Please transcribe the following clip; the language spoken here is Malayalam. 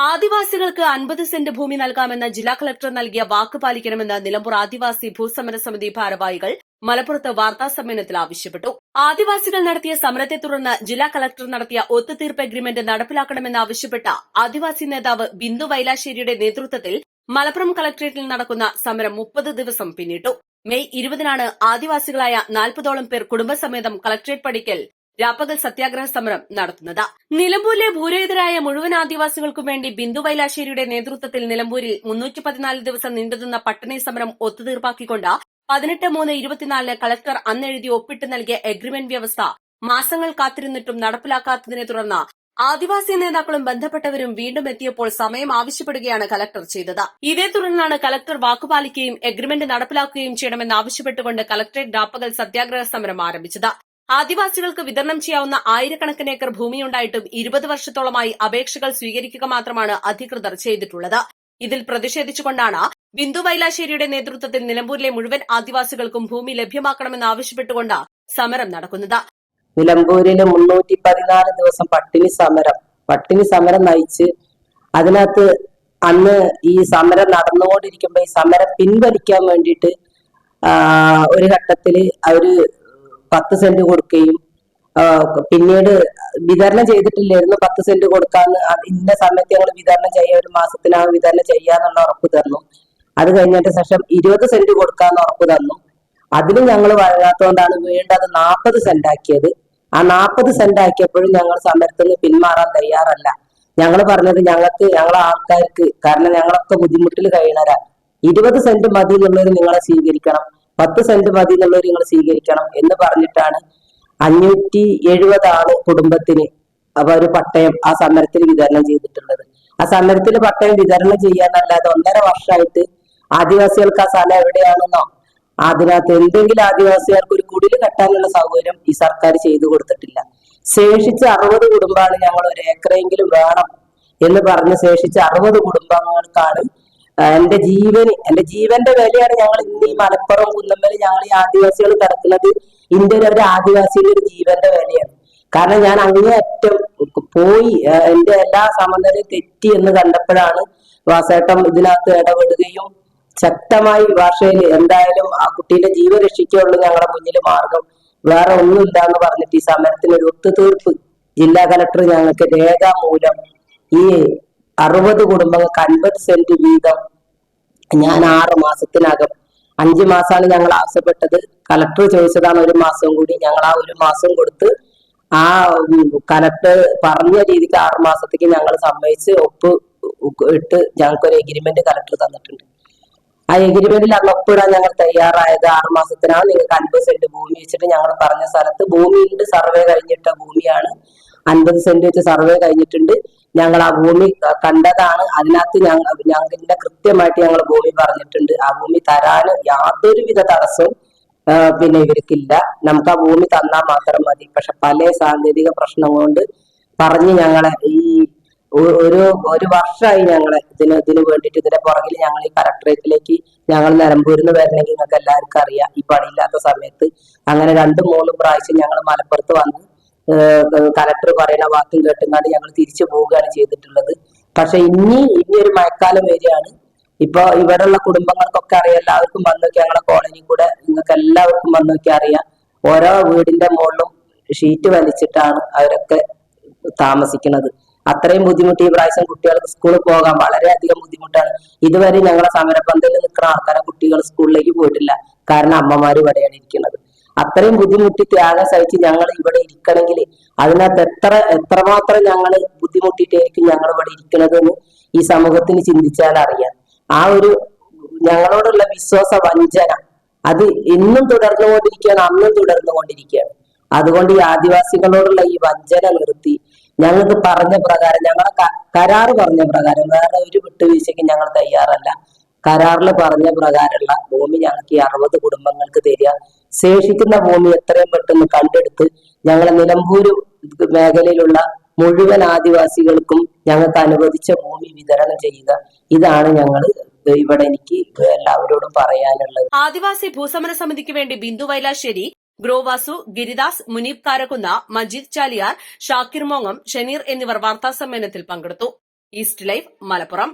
ആദിവാസികൾക്ക് അൻപത് സെന്റ് ഭൂമി നൽകാമെന്ന ജില്ലാ കളക്ടർ നൽകിയ വാക്ക് പാലിക്കണമെന്ന് നിലമ്പൂർ ആദിവാസി ഭൂസമര സമിതി ഭാരവാഹികൾ മലപ്പുറത്ത് വാർത്താ സമ്മേളനത്തിൽ ആവശ്യപ്പെട്ടു. ആദിവാസികൾ നടത്തിയ സമരത്തെ തുടർന്ന് ജില്ലാ കളക്ടർ നടത്തിയ ഒത്തുതീർപ്പ് എഗ്രിമെന്റ് നടപ്പിലാക്കണമെന്നാവശ്യപ്പെട്ട ആദിവാസി നേതാവ് ബിന്ദു വൈലാശ്ശേരിയുടെ നേതൃത്വത്തിൽ മലപ്പുറം കളക്ടറേറ്റിൽ നടക്കുന്ന സമരം മുപ്പത് ദിവസം പിന്നിട്ടു. മെയ് ഇരുപതിനാണ് ആദിവാസികളായ നാൽപ്പതോളം പേർ കുടുംബസമേതം കളക്ടറേറ്റ് പടിക്കൽ രാപ്പകൽ സത്യാഗ്രഹ സമരം നടത്തുന്നത്. നിലമ്പൂരിലെ ഭൂരഹിതരായ മുഴുവൻ ആദിവാസികൾക്കും വേണ്ടി ബിന്ദു വൈലാശ്ശേരിയുടെ നേതൃത്വത്തിൽ നിലമ്പൂരിൽ മുന്നൂറ്റി പതിനാല് ദിവസം നീണ്ടുനിന്ന പട്ടിണി സമരം ഒത്തുതീർപ്പാക്കിക്കൊണ്ട് പതിനെട്ട് മൂന്ന് ഇരുപത്തിനാലിന് കളക്ടർ അന്നെഴുതി ഒപ്പിട്ട് നൽകിയ എഗ്രിമെന്റ് വ്യവസ്ഥ മാസങ്ങൾ കാത്തിരുന്നിട്ടും നടപ്പിലാക്കാത്തതിനെ തുടർന്ന് ആദിവാസി നേതാക്കളും ബന്ധപ്പെട്ടവരും വീണ്ടും എത്തിയപ്പോൾ സമയം ആവശ്യപ്പെടുകയാണ് കലക്ടർ ചെയ്തത്. ഇതേ തുടർന്നാണ് കലക്ടർ വാക്കുപാലിക്കുകയും എഗ്രിമെന്റ് നടപ്പിലാക്കുകയും ചെയ്യണമെന്ന് ആവശ്യപ്പെട്ടുകൊണ്ട് കലക്ടറേറ്റ് രാപ്പകൽ സത്യാഗ്രഹ സമരം ആരംഭിച്ചത്. ആദിവാസികൾക്ക് വിതരണം ചെയ്യാവുന്ന ആയിരക്കണക്കിന് ഏക്കർ ഭൂമിയുണ്ടായിട്ടും ഇരുപത് വർഷത്തോളമായി അപേക്ഷകൾ സ്വീകരിക്കുക മാത്രമാണ് അധികൃതർ ചെയ്തിട്ടുള്ളത്. ഇതിൽ പ്രതിഷേധിച്ചുകൊണ്ടാണ് ബിന്ദു വൈലാശ്ശേരിയുടെ നേതൃത്വത്തിൽ നിലമ്പൂരിലെ മുഴുവൻ ആദിവാസികൾക്കും ഭൂമി ലഭ്യമാക്കണമെന്ന് ആവശ്യപ്പെട്ടുകൊണ്ട് സമരം നടക്കുന്നത്. നിലമ്പൂരിൽ മുന്നൂറ്റി പതിനാല് ദിവസം പട്ടിണി സമരം. പട്ടിണി സമരം നയിച്ച് അതിനകത്ത് അന്ന് ഈ സമരം നടന്നുകൊണ്ടിരിക്കുമ്പോൾ ഈ സമരം പിൻവലിക്കാൻ വേണ്ടിയിട്ട് ഒരു ഘട്ടത്തിൽ അവർ പത്ത് സെന്റ് കൊടുക്കുകയും പിന്നീട് വിതരണം ചെയ്തിട്ടില്ലായിരുന്നു പത്ത് സെന്റ് കൊടുക്കാന്ന്. ഇന്ന സമയത്ത് ഞങ്ങൾ വിതരണം ചെയ്യാൻ ഒരു മാസത്തിനകം വിതരണം ചെയ്യാന്നുള്ള ഉറപ്പ് തന്നു. അത് കഴിഞ്ഞതിന് ശേഷം ഇരുപത് സെന്റ് കൊടുക്കാന്ന് ഉറപ്പ് തന്നു. അതിലും ഞങ്ങൾ വഴങ്ങാത്തതുകൊണ്ടാണ് വീണ്ടും അത് നാൽപ്പത് സെന്റ് ആക്കിയത് ആ നാൽപ്പത് സെന്റ് ആക്കിയപ്പോഴും ഞങ്ങൾ സമരത്തിൽ നിന്ന് പിന്മാറാൻ തയ്യാറല്ല. ഞങ്ങൾ പറഞ്ഞത് ഞങ്ങൾക്ക് ഞങ്ങളെ ആൾക്കാർക്ക് കാരണം ഞങ്ങളൊക്കെ ബുദ്ധിമുട്ടിൽ കഴിയണരാ ഇരുപത് സെന്റ് മതി എന്നുള്ളത് നിങ്ങളെ സ്വീകരിക്കണം. പത്ത് സെന്റ് മതി എന്നുള്ളവർ നിങ്ങൾ സ്വീകരിക്കണം എന്ന് പറഞ്ഞിട്ടാണ് അഞ്ഞൂറ്റി എഴുപത് ആൾ കുടുംബത്തിന് അപ്പൊ ഒരു പട്ടയം ആ സമരത്തിൽ വിതരണം ചെയ്തിട്ടുള്ളത്. ആ സമരത്തിൽ പട്ടയം വിതരണം ചെയ്യാന്നല്ലാതെ ഒന്നര വർഷമായിട്ട് ആദിവാസികൾക്ക് ആ സ്ഥലം എവിടെയാണെന്നോ അതിനകത്ത് എന്തെങ്കിലും ആദിവാസികൾക്ക് ഒരു കുടിൽ കെട്ടാനുള്ള സൗകര്യം ഈ സർക്കാർ ചെയ്തു കൊടുത്തിട്ടില്ല. ശേഷിച്ച് അറുപത് കുടുംബമാണ് ഞങ്ങൾ ഒരു ഏക്കറെങ്കിലും വേണം എന്ന് പറഞ്ഞ് ശേഷിച്ച് അറുപത് കുടുംബങ്ങൾക്കാണ് എന്റെ ജീവന് എന്റെ ജീവന്റെ വിലയാണ് ഞങ്ങൾ ഇന്ന് ഈ മലപ്പുറം കുന്നമ്മൽ ഞങ്ങൾ ഈ ആദിവാസികൾ കിടക്കുന്നത്. ഇന്ത്യയിലെ ഒരു ആദിവാസിയുടെ ഒരു ജീവന്റെ വിലയാണ്. കാരണം ഞാൻ അങ്ങേയറ്റം പോയി എന്റെ എല്ലാ സമനിലയും തെറ്റി എന്ന് കണ്ടപ്പോഴാണ് വാസേട്ടം ഇതിനകത്ത് ഇടപെടുകയും ശക്തമായി ഭാഷയിൽ എന്തായാലും ആ കുട്ടീന്റെ ജീവൻ രക്ഷിക്കുള്ളൂ ഞങ്ങളുടെ മുന്നിൽ മാർഗം. വേറെ ഒന്നുമില്ല എന്ന് പറഞ്ഞിട്ട് ഈ സമരത്തിന് ഒരു ഒത്തുതീർപ്പ് ജില്ലാ കലക്ടർ ഞങ്ങൾക്ക് രേഖാമൂലം ഈ അറുപത് കുടുംബങ്ങൾക്ക് അൻപത് സെന്റ് വീതം ഞാൻ ആറ് മാസത്തിനകം അഞ്ചു മാസമാണ് ഞങ്ങൾ ആവശ്യപ്പെട്ടത്. കലക്ടർ ചോദിച്ചതാണ് ഒരു മാസം കൂടി. ഞങ്ങൾ ആ ഒരു മാസം കൊടുത്ത് ആ കലക്ടർ പറഞ്ഞ രീതിക്ക് ആറ് മാസത്തേക്ക് ഞങ്ങൾ സമ്മതിച്ച് ഒപ്പ് ഇട്ട് ഞങ്ങൾക്ക് ഒരു എഗ്രിമെന്റ് കലക്ടർ തന്നിട്ടുണ്ട്. ആ എഗ്രിമെന്റിൽ അന്ന് ഒപ്പിടാൻ ഞങ്ങൾ തയ്യാറായത്. ആറ് മാസത്തിനാണ് നിങ്ങൾക്ക് അൻപത് സെന്റ് ഭൂമി വെച്ചിട്ട് ഞങ്ങൾ പറഞ്ഞ സ്ഥലത്ത് ഭൂമിയുടെ സർവേ കഴിഞ്ഞിട്ട ഭൂമിയാണ്. അൻപത് സെന്റ് വെച്ച് സർവേ കഴിഞ്ഞിട്ടുണ്ട്. ഞങ്ങൾ ആ ഭൂമി കണ്ടതാണ്. അതിനകത്ത് ഞങ്ങൾ ഞങ്ങളുടെ കൃത്യമായിട്ട് ഞങ്ങൾ ഭൂമി പറഞ്ഞിട്ടുണ്ട്. ആ ഭൂമി തരാന് യാതൊരുവിധ തടസ്സവും പിന്നെ ഇവർക്കില്ല. നമുക്ക് ആ ഭൂമി തന്നാൽ മാത്രം മതി. പക്ഷെ പല സാങ്കേതിക പ്രശ്നം കൊണ്ട് പറഞ്ഞ് ഞങ്ങളെ ഈ ഒരു ഒരു വർഷമായി ഞങ്ങളെ ഇതിന് ഇതിന് വേണ്ടിയിട്ട് ഇതിന്റെ പുറകിൽ ഞങ്ങൾ ഈ കലക്ടറേറ്റിലേക്ക് ഞങ്ങൾ നിലമ്പൂരിൽ നിന്ന് വരണമെങ്കിൽ നിങ്ങൾക്ക് എല്ലാവർക്കും അറിയാം. ഈ പണിയില്ലാത്ത സമയത്ത് അങ്ങനെ രണ്ട് മൂന്ന് പ്രാവശ്യം ഞങ്ങൾ മലപ്പുറത്ത് വന്ന് കലക്ടർ പറയുന്ന വാക്കും കേട്ടുങ്ങാണ്ട് ഞങ്ങൾ തിരിച്ചു പോവുകയാണ് ചെയ്തിട്ടുള്ളത്. പക്ഷെ ഇനി ഇനി ഒരു മഴക്കാലം വരികയാണ്. ഇപ്പൊ ഇവിടെയുള്ള കുടുംബങ്ങൾക്കൊക്കെ അറിയാം എല്ലാവർക്കും വന്നു നോക്കി ഞങ്ങളെ കോളനി കൂടെ നിങ്ങൾക്ക് എല്ലാവർക്കും വന്നു നോക്കി അറിയാം. ഓരോ വീടിന്റെ മുകളിലും ഷീറ്റ് വലിച്ചിട്ടാണ് അവരൊക്കെ താമസിക്കുന്നത്. അത്രയും ബുദ്ധിമുട്ട് ഈ പ്രാവശ്യം കുട്ടികൾക്ക് സ്കൂളിൽ പോകാൻ വളരെയധികം ബുദ്ധിമുട്ടാണ്. ഇതുവരെ ഞങ്ങളെ സമരപന്തലിൽ നിൽക്കുന്ന ആൾക്കാരെ കുട്ടികൾ സ്കൂളിലേക്ക് പോയിട്ടില്ല. കാരണം അമ്മമാര് ഇവിടെയാണ് ഇരിക്കുന്നത്. അത്രയും ബുദ്ധിമുട്ടി ത്യാഗം സഹിച്ച് ഞങ്ങൾ ഇവിടെ ഇരിക്കണമെങ്കിൽ അതിനകത്ത് എത്ര എത്രമാത്രം ഞങ്ങൾ ബുദ്ധിമുട്ടിയിട്ടായിരിക്കും ഞങ്ങൾ ഇവിടെ ഇരിക്കണത് എന്ന് ഈ സമൂഹത്തിന് ചിന്തിച്ചാൽ അറിയാം ആ ഒരു ഞങ്ങളോടുള്ള വിശ്വാസ വഞ്ചന അത് ഇന്നും തുടർന്നു തുടർന്നുകൊണ്ടിരിക്കുകയാണ് അന്നും തുടർന്നു തുടർന്നുകൊണ്ടിരിക്കുകയാണ്. അതുകൊണ്ട് ഈ ആദിവാസികളോടുള്ള ഈ വഞ്ചന നിർത്തി ഞങ്ങൾക്ക് പറഞ്ഞ പ്രകാരം ഞങ്ങളെ കരാർ പറഞ്ഞ പ്രകാരം വേറെ ഒരു വിട്ടുവീഴ്ചയ്ക്ക് ഞങ്ങൾ തയ്യാറല്ല. കരാറിൽ പറഞ്ഞ പ്രകാരമുള്ള ഭൂമി ഞങ്ങൾക്ക് ഈ അറുപത് കുടുംബങ്ങൾക്ക് തരിക ശേഷിക്കുന്ന ഭൂമി എത്രയും പെട്ടെന്ന് കണ്ടെടുത്ത് ഞങ്ങളെ നിലമ്പൂര് മേഖലയിലുള്ള മുഴുവൻ ആദിവാസികൾക്കും ഞങ്ങൾക്ക് അനുവദിച്ച ഭൂമി വിതരണം ചെയ്യുക. ഇതാണ് ഞങ്ങൾ ഇവിടെ എനിക്ക് എല്ലാവരോടും പറയാനുള്ളത്. ആദിവാസി ഭൂസമര സമിതിക്ക് വേണ്ടി ബിന്ദു വൈലാശ്ശേരി ഗ്രോവാസു ഗിരിദാസ് മുനീബ് കാരക്കുന്ന മജീദ് ചാലിയാർ ഷാക്കിർ മോങ്ങം ഷനീർ എന്നിവർ വാർത്താസമ്മേളനത്തിൽ പങ്കെടുത്തു. East Life Malappuram.